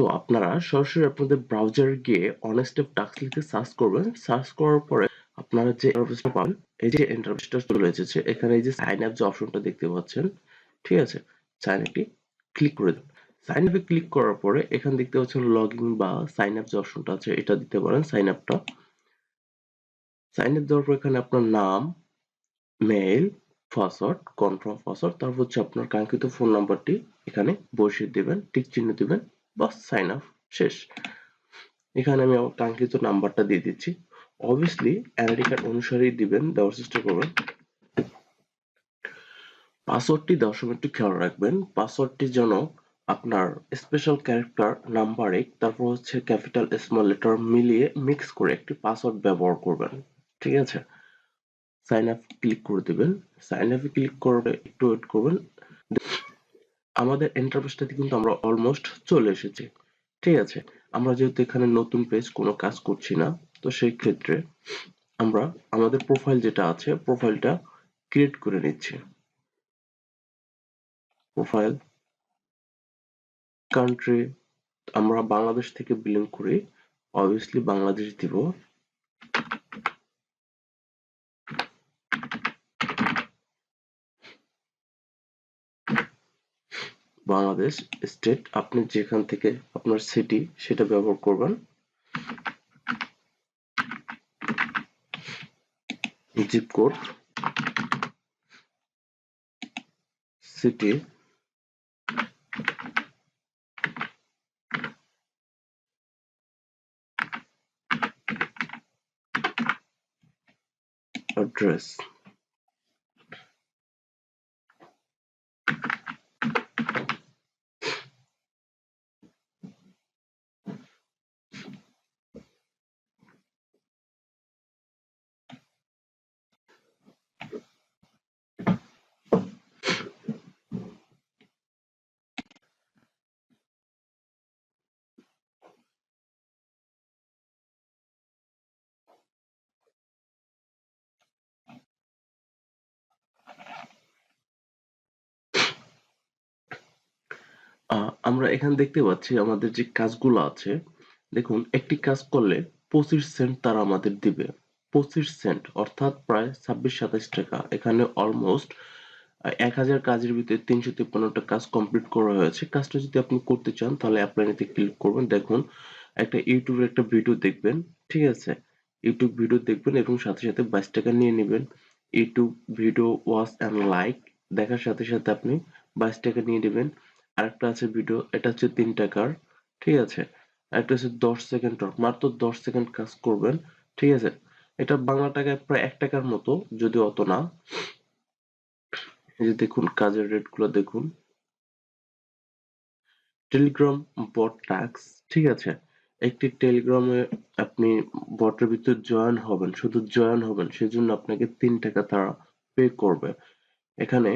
তো আপনারা সরাসরি আপনাদের ব্রাউজারে গিয়ে অনস্টেপ টাস্ক লিখে সার্চ করবেন। সার্চ করার পরে আপনারা যে ইন্টারফেসটা পাবেন, এই যে ইন্টারফেসটা চলে এসেছে, এখানে এই যে সাইন আপ যে অপশনটা দেখতে পাচ্ছেন, ঠিক আছে? সাইন আপে ক্লিক করে দেবেন সাইন আপে ক্লিক করার পরে এখানে দেখতে পাচ্ছেন লগ ইন বা সাইন আপ যে অপশনটা আছে, এটা দিতে পারেন সাইন আপটা সাইন আপ দেওয়ার পর এখানে আপনার নাম মেইল পাসওয়ার্ড কনফার্ম পাসওয়ার্ড তারপর হচ্ছে আপনার কাঙ্ক্ষিত ফোন নাম্বারটি এখানে বসিয়ে দেবেন টিক চিহ্ন দিবেন। বাস সাইন আপ শেষ। এখানে আমি কাঙ্ক্ষিত নাম্বারটা দিয়ে দিচ্ছি। অবভিয়াসলি এনআইডি কার্ড অনুসারেই দিবেন, দেওয়ার চেষ্টা করবেন। পাসওয়ার্ডটি দেওয়ার সময় একটু খেয়াল রাখবেন। পাসওয়ার্ডটি যেন আপনার স্পেশাল ক্যারেক্টার নাম্বারিক তারপর হচ্ছে ক্যাপিটাল স্মল লেটার মিলিয়ে মিক্স করে একটি পাসওয়ার্ড ব্যবহার করবেন। ঠিক আছে? সাইন আপ ক্লিক করে দিবেন। সাইন আপে ক্লিক করে একটু ওয়েট করবেন। আমাদের ইন্টারফেসটাতে কিন্তু আমরা অলমোস্ট চলে এসেছি। ঠিক আছে? আমরা যেহেতু এখানে নতুন পেজ কোনো কাজ করছি না, তো সেই ক্ষেত্রে আমরা আমাদের প্রোফাইল যেটা আছে প্রোফাইলটা ক্রিয়েট করে নিচ্ছি। প্রোফাইল কান্ট্রি আমরা বাংলাদেশ থেকে বিলং করি। অবভিয়াসলি বাংলাদেশ দিব। বাংলাদেশ স্টেট আপনি যেখান থেকে আপনার সিটি সেটা ব্যবহার করবেন। জিপ কোড সিটি অ্যাড্রেস আমরা এখানে দেখতে পাচ্ছি আমাদের যে কাজগুলো আছে, দেখুন, একটি কাজ করলে পঁচিশ সেন্ট তারা আমাদের দিবে। পঁচিশ সেন্ট, অর্থাৎ প্রায় ছাব্বিশ, সাতাশ টাকা। এখানে অলমোস্ট এক হাজার কাজের ভিতরে তিনশো তিপ্পান্নটা কাজ কমপ্লিট করা হয়েছে। কাজটা যদি আপনি করতে চান, তাহলে অ্যাপ্লাই নিতে ক্লিক করবেন। দেখুন, একটা ইউটিউবের একটা ভিডিও দেখবেন, ঠিক আছে? ইউটিউব ভিডিও দেখবেন এবং সাথে সাথে বাইশ টাকা নিয়ে নেবেন। YouTube video watch and like দেখার সাথে সাথে আপনি বাইশ টাকা নিয়ে নেবেন। আরেকটা আছে ভিডিও এটা হচ্ছে তিন টাকার ঠিক আছে? একটা হচ্ছে দশ সেকেন্ড মাত্র দশ সেকেন্ড কাজ করবেন, ঠিক আছে? এটা বাংলা টাকায় প্রায় এক টাকার মতো যদি অত না। এই যে দেখুন, কাজের রেটগুলো দেখুন। টেলিগ্রাম বট টাক্স ঠিক আছে? একটি টেলিগ্রামে আপনি বটের ভিতর জয়েন হবেন, শুধু জয়েন হবেন, সেজন্য আপনাকে তিন টাকা তারা পে করবে। এখানে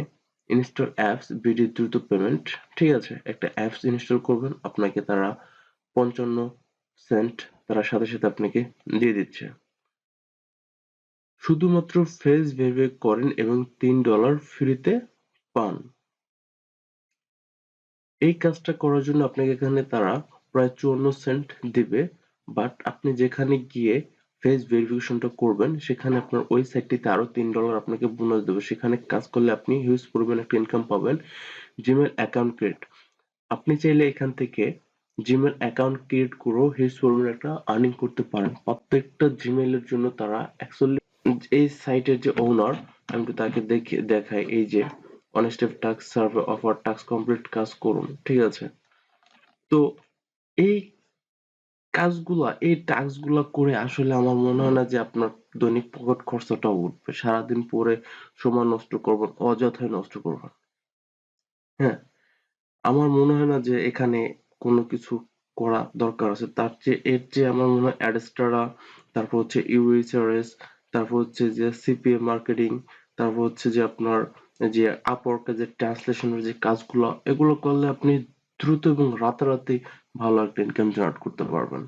ইনস্টল অ্যাপস বিডি দ্রুত পেমেন্ট ঠিক আছে? একটা অ্যাপস ইনস্টল করবেন, আপনাকে তারা পঞ্চান্ন সেন্ট তারা সাথে সাথে আপনাকে দিয়ে দিচ্ছে। শুধুমাত্র ফেস ভেরিফাই করেন এবং তিন ডলার ফ্রিতে পান। এই কাজটা করার জন্য আপনাকে এখানে তারা প্রায় চুয়ান্ন সেন্ট দিবে বাট আপনি যেখানে গিয়ে ফেস ভেরিফিকেশনটা করবেন, সেখানে আপনার ওই সাইটটিতে আরও তিন ডলার আপনাকে বোনাস দেবে। সেখানে কাজ করলে আপনি হিউজ পরিমাণ একটা ইনকাম পাবেন জিমেল অ্যাকাউন্ট ক্রিয়েট আপনি চাইলে এখান থেকে জিমেল অ্যাকাউন্ট ক্রিয়েট করেও হিউজ পরিমাণ একটা আর্নিং করতে পারেন। প্রত্যেকটা জিমেলের জন্য তারা অ্যাকচুয়ালি এই সাইটের যে ওনার আমি একটু তাকে দেখে, দেখাই। এই যে OnStep task survey offer task complete কাজ করুন, ঠিক আছে? তো এই কাজগুলা, এই টাস্কগুলা করে আসলে আমার মনে হয় না যে আপনার দৈনিক পকেট খরচাটা উঠবে। সারাদিন পরে সময় নষ্ট করবেন, অযথায় নষ্ট করবেন। হ্যাঁ আমার মনে হয় না যে এখানে কোনো কিছু করা দরকার আছে। তার চেয়ে, এর চেয়ে আমার মনে হয় অ্যাডস্টারা তারপর হচ্ছে ইউএসআরএস তারপর হচ্ছে যে সিপিএ মার্কেটিং তারপর হচ্ছে যে আপনার যে আপওয়ার্কে যে ট্রান্সলেশনের যে কাজগুলো, এগুলো করলে আপনি দ্রুত এবং রাতারাতি ভালো একটা ইনকাম জেনারেট করতে পারবেন।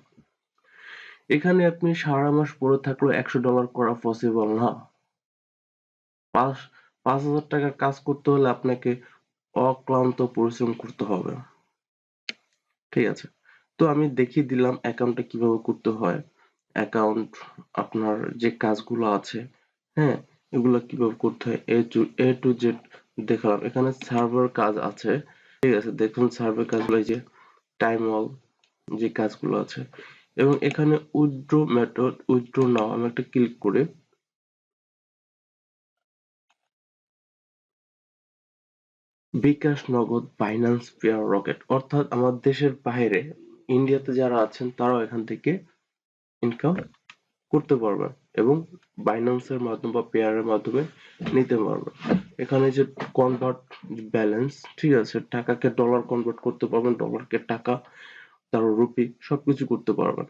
এখানে আপনি সারা মাস পরে থাকলেও একশো ডলার করা পসিবল না। পাঁচ পাঁচ হাজার টাকার কাজ করতে হলে আপনাকে অক্লান্ত পরিশ্রম করতে হবে। ঠিক আছে? তো আমি দেখিয়ে দিলাম অ্যাকাউন্টটা কীভাবে করতে হয়। অ্যাকাউন্ট আপনার যে কাজগুলো আছে হ্যাঁ এগুলো কীভাবে করতে হয় A to A to Z দেখালাম। এখানে সার্ভার কাজ আছে। ঠিক আছে, দেখুন সার্ভার কাজগুলো যে টাইম ওয়াল যে কাজগুলো আছে। এবং এখানে উইথড্র মেথড উইথড্র নাও, আমি একটা ক্লিক করে। বিকাশ নগদ বাইন্যান্স পেয়ার রকেট অর্থাৎ আমার দেশের বাইরে, ইন্ডিয়াতে যারা আছেন, তারাও এখান থেকে ইনকাম করতে পারবেন এবং বাইন্যান্সের মাধ্যমে বা পেয়ারের মাধ্যমে নিতে পারবেন। এখানে যে কনভার্ট ব্যালেন্স ঠিক আছে? টাকাকে ডলার কনভার্ট করতে পারবেন ডলারকে টাকা তারপর রুপি সবকিছু করতে পারবেন।